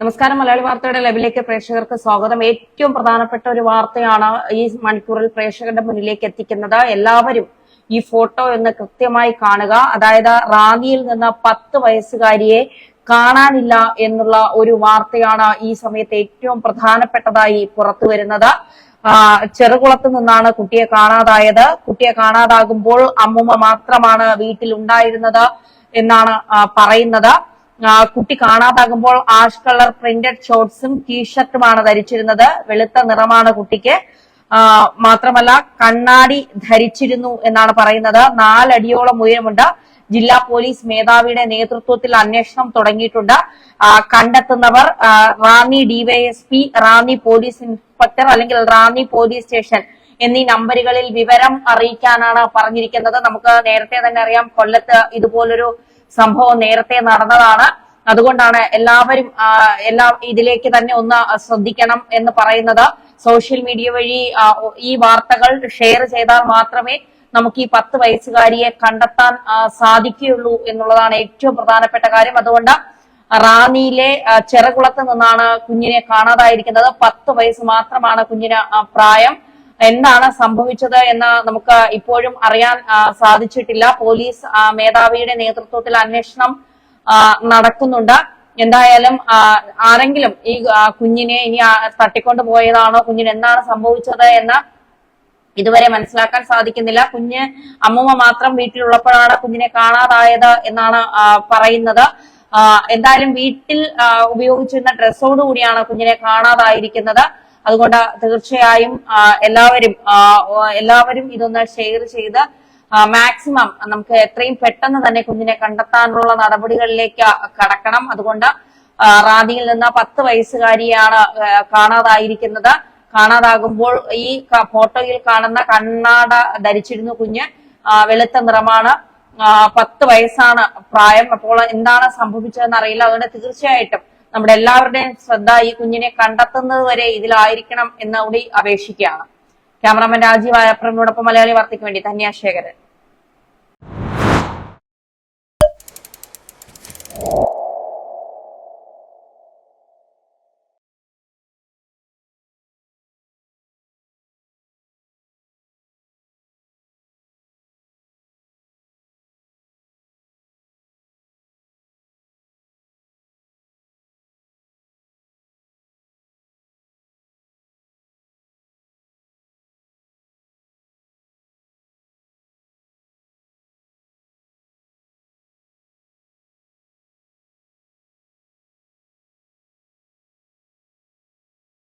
നമസ്കാരം. മലയാളി വാർത്തയുടെ ലെവലിലേക്ക് പ്രേക്ഷകർക്ക് സ്വാഗതം. ഏറ്റവും പ്രധാനപ്പെട്ട ഒരു വാർത്തയാണ് ഈ മണിക്കൂറിൽ പ്രേക്ഷകരുടെ മുന്നിലേക്ക് എത്തിക്കുന്നത്. എല്ലാവരും ഈ ഫോട്ടോ എന്ന് കൃത്യമായി കാണുക. അതായത് റാന്നിയിൽ നിന്ന് പത്ത് വയസ്സുകാരിയെ കാണാനില്ല എന്നുള്ള ഒരു വാർത്തയാണ് ഈ സമയത്ത് ഏറ്റവും പ്രധാനപ്പെട്ടതായി പുറത്തു വരുന്നത്. ചെറുകുളത്ത് നിന്നാണ് കുട്ടിയെ കാണാതായത്. കുട്ടിയെ കാണാതാകുമ്പോൾ അമ്മുമ്മ മാത്രമാണ് വീട്ടിൽ ഉണ്ടായിരുന്നത് എന്നാണ് പറയുന്നത്. കുട്ടി കാണാതാകുമ്പോൾ ആഷ് കളർ പ്രിന്റഡ് ഷോർട്സും ടീഷർട്ടുമാണ് ധരിച്ചിരുന്നത്. വെളുത്ത നിറമാണ് കുട്ടിക്ക്. മാത്രമല്ല കണ്ണാടി ധരിച്ചിരുന്നു എന്നാണ് പറയുന്നത്. നാലടിയോളം ഉയരമുണ്ട്. ജില്ലാ പോലീസ് മേധാവിയുടെ നേതൃത്വത്തിൽ അന്വേഷണം തുടങ്ങിയിട്ടുണ്ട്. കണ്ടെത്തുന്നവർ Ranni DYSP Ranni police inspector അല്ലെങ്കിൽ റാന്നി പോലീസ് സ്റ്റേഷൻ എന്നീ നമ്പറുകളിൽ വിവരം അറിയിക്കാനാണ് പറഞ്ഞിരിക്കുന്നത്. നമുക്ക് നേരത്തെ തന്നെ അറിയാം കൊല്ലത്ത് ഇതുപോലൊരു സംഭവം നേരത്തെ നടന്നതാണ്. അതുകൊണ്ടാണ് എല്ലാവരും എല്ലാം ഇതിലേക്ക് തന്നെ ഒന്ന് ശ്രദ്ധിക്കണം എന്ന് പറയുന്നത്. സോഷ്യൽ മീഡിയ വഴി ഈ വാർത്തകൾ ഷെയർ ചെയ്താൽ മാത്രമേ നമുക്ക് ഈ പത്ത് വയസ്സുകാരിയെ കണ്ടെത്താൻ സാധിക്കുകയുള്ളൂ എന്നുള്ളതാണ് ഏറ്റവും പ്രധാനപ്പെട്ട കാര്യം. അതുകൊണ്ട് റാന്നിയിലെ ചെറുകുളത്ത് നിന്നാണ് കുഞ്ഞിനെ കാണാതായിരിക്കുന്നത്. പത്ത് വയസ്സ് മാത്രമാണ് കുഞ്ഞിന് പ്രായം. എന്താണ് സംഭവിച്ചത് എന്ന് നമുക്ക് ഇപ്പോഴും അറിയാൻ സാധിച്ചിട്ടില്ല. പോലീസ് മേധാവിയുടെ നേതൃത്വത്തിൽ അന്വേഷണം നടക്കുന്നുണ്ട്. എന്തായാലും ആരെങ്കിലും ഈ കുഞ്ഞിനെ ഇനി തട്ടിക്കൊണ്ട് പോയതാണോ? കുഞ്ഞിന് എന്താണ് സംഭവിച്ചത് എന്ന് ഇതുവരെ മനസ്സിലാക്കാൻ സാധിക്കുന്നില്ല. കുഞ്ഞ് അമ്മൂമ്മ മാത്രം വീട്ടിലുള്ളപ്പോഴാണ് കുഞ്ഞിനെ കാണാതായത് എന്നാണ് പറയുന്നത്. എന്തായാലും വീട്ടിൽ ഉപയോഗിച്ചിരുന്ന ഡ്രസ്സോടുകൂടിയാണ് കുഞ്ഞിനെ കാണാതായിരിക്കുന്നത്. അതുകൊണ്ട് തീർച്ചയായും എല്ലാവരും എല്ലാവരും ഇതൊന്ന് ഷെയർ ചെയ്ത് മാക്സിമം നമുക്ക് എത്രയും പെട്ടെന്ന് തന്നെ കുഞ്ഞിനെ കണ്ടെത്താനുള്ള നടപടികളിലേക്ക് കടക്കണം. അതുകൊണ്ട് റാദിയിൽ നിന്ന് പത്ത് വയസ്സുകാരിയാണ് കാണാതായിരിക്കുന്നത്. കാണാതാകുമ്പോൾ ഈ ഫോട്ടോയിൽ കാണുന്ന കണ്ണാട ധരിച്ചിരുന്നു കുഞ്ഞ് വെളുത്ത നിറമാണ്. പത്ത് വയസ്സാണ് പ്രായം. അപ്പോൾ എന്താണ് സംഭവിച്ചതെന്ന് അറിയില്ല. അതുകൊണ്ട് തീർച്ചയായിട്ടും നമ്മുടെ എല്ലാവരുടെയും ശ്രദ്ധ ഈ കുഞ്ഞിനെ കണ്ടെത്തുന്നത് വരെ ഇതിലായിരിക്കണം എന്ന് കൂടി അപേക്ഷിക്കുകയാണ്. ക്യാമറാമാൻ രാജീവ് ആയപ്രമിനോടൊപ്പം മലയാളി വാർത്തയ്ക്ക് വേണ്ടി ധന്യാശേഖരൻ